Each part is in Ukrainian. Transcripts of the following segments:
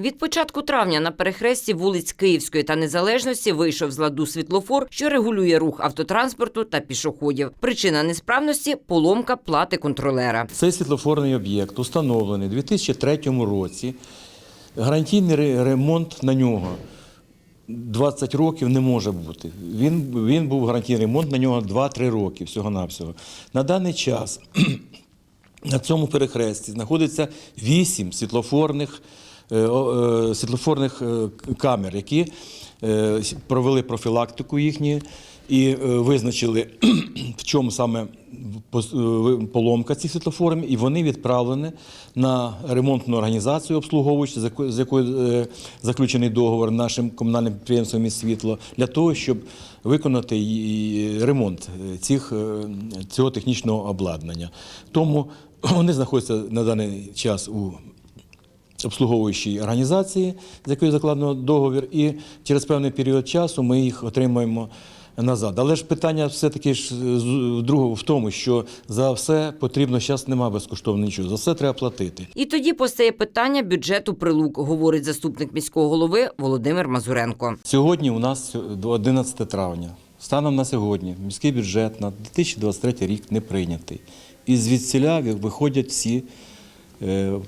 Від початку травня на перехресті вулиць Київської та Незалежності вийшов з ладу світлофор, що регулює рух автотранспорту та пішоходів. Причина несправності поломка плати контролера. Цей світлофорний об'єкт установлений у 2003 році. Гарантійний ремонт на нього 20 років не може бути. Він, він був гарантійний ремонт на нього 2-3 роки всього-навсього. На даний час на цьому перехресті знаходиться 8 світлофорних, світлофорних е, камер, які е, провели профілактику їхні і е, визначили, в чому саме е, поломка цих світлофорів, і вони відправлені на ремонтну організацію, обслуговуючи, з якою- е, заключений договор нашим комунальним підприємством «Міст світло, для того, щоб виконати ремонт е, цих, е, цього технічного обладнання. Тому вони знаходяться на даний час у обслуговуючій організації, з якою закладено договір, і через певний період часу ми їх отримаємо назад. Але ж питання все-таки ж з- другого в тому, що за все потрібно зараз немає безкоштовно нічого, за все треба платити. І тоді постає питання бюджету прилук, говорить заступник міського голови Володимир Мазуренко. Сьогодні у нас 11 травня. Станом на сьогодні міський бюджет на 2023 рік не прийнятий. І звідсіля виходять всі е,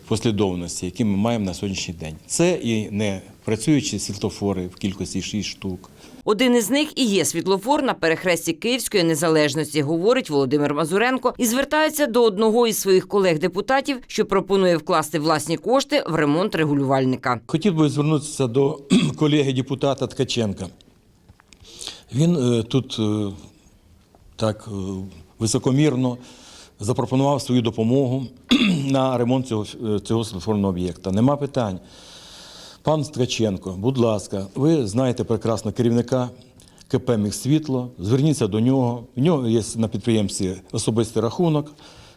послідовності, які ми маємо на сьогоднішній день. Це і не працюючі світлофори в кількості 6 штук. Один із них і є світлофор на перехресті Київської незалежності, говорить Володимир Мазуренко, і звертається до одного із своїх колег-депутатів, що пропонує вкласти власні кошти в ремонт регулювальника. Хотів би звернутися до колеги депутата Ткаченка. Він е, тут е, так е, високомірно запропонував свою допомогу на ремонт цього, е, цього світлофорного об'єкта. Нема питань. Пан Ткаченко, будь ласка, ви знаєте прекрасно керівника КП «Міськсвітло», зверніться до нього. В нього є на підприємстві особистий рахунок,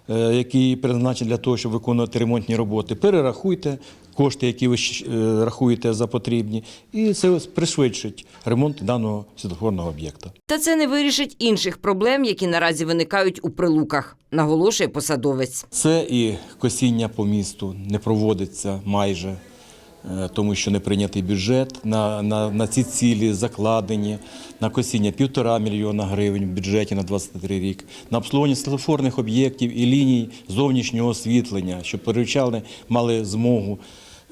який призначений для того, щоб виконувати ремонтні роботи. Перерахуйте кошти, які ви е, рахуєте за потрібні, і це пришвидшить ремонт даного світлофорного об'єкта. Та це не вирішить інших проблем, які наразі виникають у прилуках, наголошує посадовець. Це і косіння по місту не проводиться майже, е, тому що не прийнятий бюджет. На, на, на ці цілі закладені на косіння півтора мільйона гривень в бюджеті на 23 рік, на обслуговування стелефорних об'єктів і ліній зовнішнього освітлення, щоб перевчали мали змогу.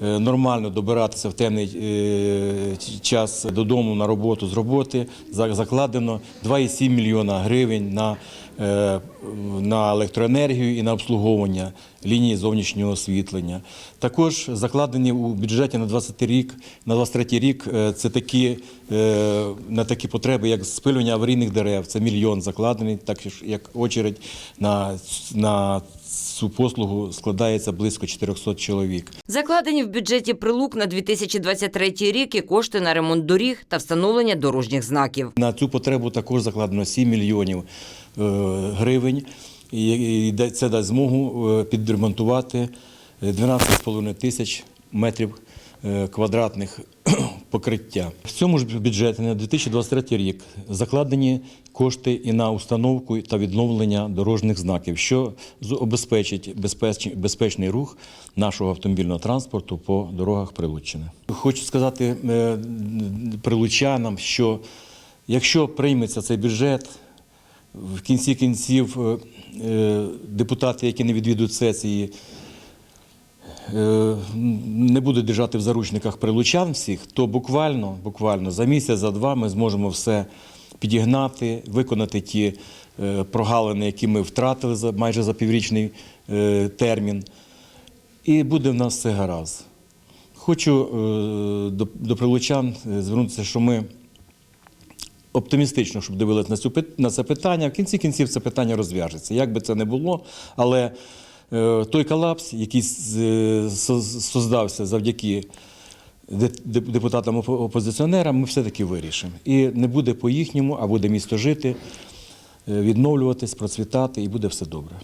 Е, Нормально добиратися в темний е, час додому на роботу з роботи За- закладено 2,7 мільйона гривень на, е, на електроенергію і на обслуговування лінії зовнішнього освітлення. Також закладені у бюджеті на 20 рік, на 23 рік це такі на такі потреби, як спилювання аварійних дерев. Це мільйон закладений, так як очередь на, на цю послугу складається близько 400 чоловік. Закладені в бюджеті прилук на 2023 рік і кошти на ремонт доріг та встановлення дорожніх знаків. На цю потребу також закладено 7 мільйонів е, гривень. І це дасть змогу е, підремонтувати 12,5 тисяч метрів е, квадратних покриття. В цьому ж бюджеті на 2023 рік закладені кошти і на установку та відновлення дорожніх знаків, що обезпечить безпеч- безпечний рух нашого автомобільного транспорту по дорогах Прилуччини. Хочу сказати е, прилучанам, що якщо прийметься цей бюджет, в кінці кінців е, е, депутати, які не відвідують сесії, не будуть держати в заручниках прилучан всіх, то буквально, буквально за місяць, за два ми зможемо все підігнати, виконати ті е, прогалини, які ми втратили за майже за піврічний е, термін. І буде в нас все гаразд. Хочу е, до, прилучан е, звернутися, що ми оптимістично, щоб дивилися на, це питання. В кінці кінців це питання розв'яжеться. Як би це не було, але е, той колапс, який е, со- создався завдяки де- де- депутатам-опозиціонерам, ми все-таки вирішимо. І не буде по-їхньому, а буде місто жити, е, відновлюватись, процвітати, і буде все добре.